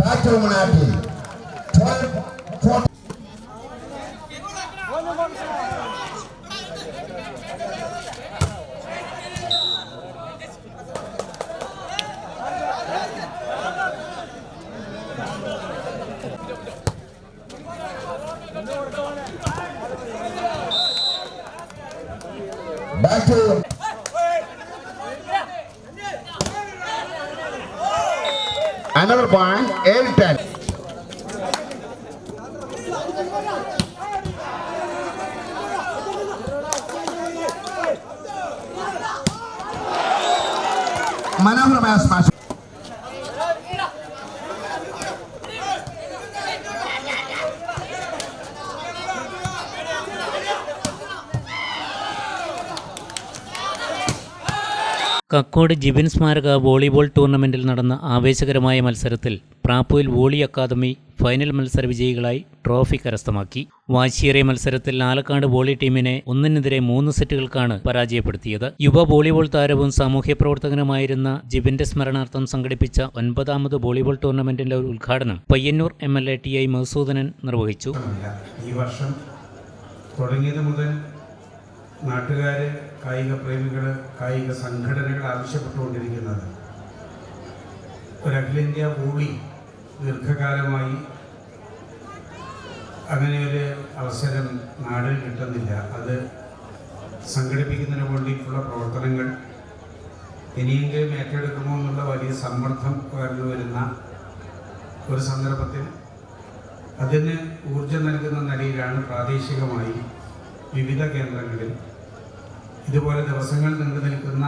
Dr. Munati, to. Another point, 8-10. Manavra Mass Master. Kakkod Jibin സ്മാരക volleyball ടൂർണമെന്റിൽ നടന്ന ആവേശകരമായ മത്സരത്തിൽ പ്രാപ്പുവിൽ വോളി അക്കാദമി ഫൈനൽ മത്സര വിജയികളായി ട്രോഫി കരസ്ഥമാക്കി. വാശിയേറിയ മത്സരത്തിൽ ആലക്കാട് വോളി ടീമിനെ ഒന്നിനെതിരെ മൂന്ന് സെറ്റുകൾക്കാണ് പരാജയപ്പെടുത്തിയത്. യുവ വോളിബോൾ താരവും സാമൂഹ്യ പ്രവർത്തകനുമായിരുന്ന ജിബിന്റെ സ്മരണാർത്ഥം സംഘടിപ്പിച്ച ഒൻപതാമത് വോളിബോൾ ടൂർണമെന്റിന്റെ ഉദ്ഘാടനം Payyanur M L A T I Madhusoodanan നിർവഹിച്ചു. ഈ വർഷം തുടങ്ങിയത് മുതൽ നാട്ടുകാർ കായിക പ്രേമികൾ കായിക സംഘടനകൾ ആവശ്യപ്പെട്ടുകൊണ്ടിരിക്കുന്നത്. ഒരു അഖിലേന്ത്യാ വോളി ദീർഘകാലമായി അങ്ങനെ ഒരു അവസരം നാടിന് കിട്ടുന്നില്ല. അത് സംഘടിപ്പിക്കുന്നതിന് വേണ്ടിയിട്ടുള്ള പ്രവർത്തനങ്ങൾ ഇനിയെങ്കിലും ഏറ്റെടുക്കുമോ എന്നുള്ള വലിയ സമ്മർദ്ദം ഉയർന്നു വരുന്ന ഒരു സന്ദർഭത്തിൽ അതിന് ഊർജം നൽകുന്ന നിലയിലാണ് പ്രാദേശികമായി വിവിധ കേന്ദ്രങ്ങളിൽ ഇതുപോലെ ദിവസങ്ങൾ നീണ്ടു നിൽക്കുന്ന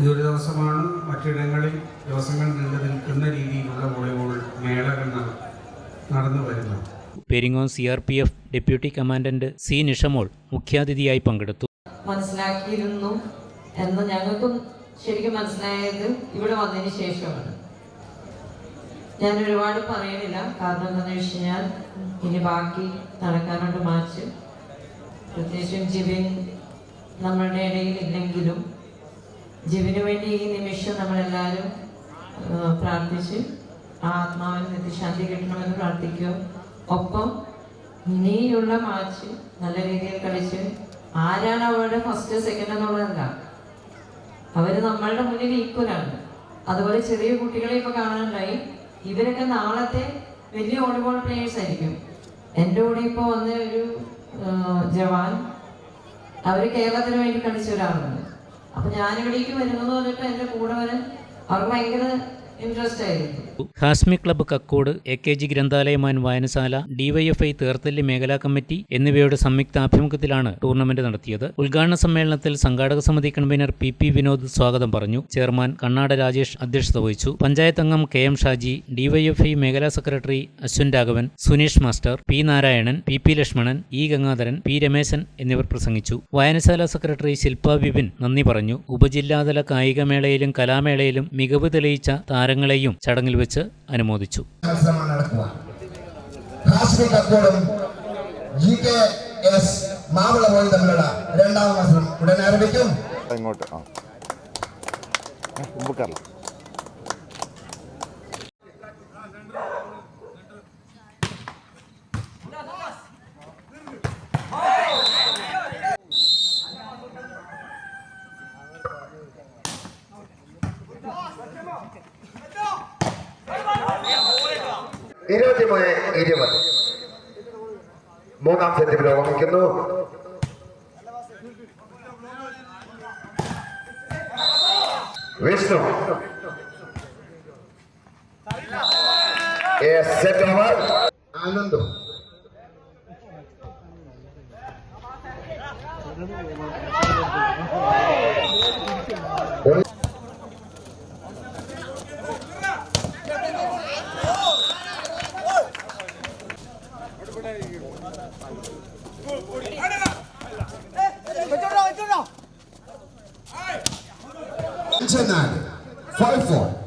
ഇതൊരു ദിവസമാണ്. മറ്റിടങ്ങളിൽ ദിവസങ്ങൾ നീണ്ടു നിൽക്കുന്ന രീതിയിലുള്ള വോളിബോൾ മേളകൾ നടന്നു വരുന്നു. Peringome C R P F deputy commandant C Nishamol മുഖ്യാതിഥിയായി പങ്കെടുത്തു. മനസ്സിലാക്കിയിരുന്നു എന്ന് ഞങ്ങൾക്കും ശരിക്കും മനസ്സിലായത് ഇവിടെ വന്നതിന് ശേഷമാണ്. ഞാൻ ഒരുപാട് പറയണില്ല കാരണം എന്താണെന്ന് വെച്ച് കഴിഞ്ഞാൽ ഇനി ബാക്കി നടക്കാനുണ്ട് മാച്ച്. പ്രത്യേകിച്ചും ജിബിൻ നമ്മളുടെ ഇടയിൽ ഇല്ലെങ്കിലും ജിബിന് വേണ്ടി ഈ നിമിഷം നമ്മളെല്ലാവരും പ്രാർത്ഥിച്ച് ആ ആത്മാവിന് നിത്യശാന്തി കിട്ടണമെന്ന് പ്രാർത്ഥിക്കുക. ഒപ്പം ഇനിയുള്ള മാച്ച് നല്ല രീതിയിൽ കളിച്ച് ആരാണ് അവരുടെ ഫസ്റ്റ് സെക്കൻഡ് എന്നുള്ളതല്ല. അവർ നമ്മളുടെ മുന്നിൽ ഈക്വലാണ് അതുപോലെ ചെറിയ കുട്ടികളെ ഇപ്പൊ കാണാനുണ്ടായി. ഇവരൊക്കെ നാളത്തെ വലിയ വോളിബോൾ പ്ലേയേഴ്സ് ആയിരിക്കും. എന്റെ കൂടെ ഇപ്പോൾ വന്ന ഒരു ജവാൻ. അവർ കേരളത്തിന് വേണ്ടി കളിച്ച ഒരാളുണ്ട്. അപ്പൊ ഞാനിവിടേക്ക് വരുന്നത് പറഞ്ഞിട്ട് എന്റെ കൂടെ വരാൻ അവർക്ക് ഭയങ്കര ഇൻട്രസ്റ്റ് ആയിരുന്നു. Hasmi club Kakkod A K G ഗ്രന്ഥാലയമാൻ വായനശാല ഡിവൈഎഫ്ഐ തീർത്തല്ലി മേഖലാ കമ്മിറ്റി എന്നിവയുടെ സംയുക്ത ആഭിമുഖ്യത്തിലാണ് ടൂർണമെന്റ് നടത്തിയത്. ഉദ്ഘാടന സമ്മേളനത്തിൽ സംഘാടക സമിതി കൺവീനർ പി പി വിനോദ് സ്വാഗതം പറഞ്ഞു. ചെയർമാൻ കണ്ണാട രാജേഷ് അധ്യക്ഷത വഹിച്ചു. പഞ്ചായത്ത് അംഗം കെ എം ഷാജി ഡിവൈഎഫ്ഐ മേഖലാ secretary Ashwan Raghavan Suneesh master P Narayanan P P Lakshmanan E Gangadharan P Rameshan എന്നിവർ പ്രസംഗിച്ചു. വായനശാല സെക്രട്ടറി ശില്പ വിപിൻ നന്ദി പറഞ്ഞു. ഉപജില്ലാതല കായികമേളയിലും കലാമേളയിലും മികവ് തെളിയിച്ച താരങ്ങളെയും ചടങ്ങിൽ വെച്ച് അനുമോദിച്ചു. രണ്ടാം മത്സരം ഉടനെ ആരംഭിക്കും. ഇങ്ങോട്ട് ആ. മുമ്പ് കയറണം ഇരുപത്തിമൂന്ന് ഇരുപത് മൂന്നാം സെറ്റ് പുരോഗമിക്കുന്നു Vishnu set over Anandu അഞ്ചെന്നാല് fight for it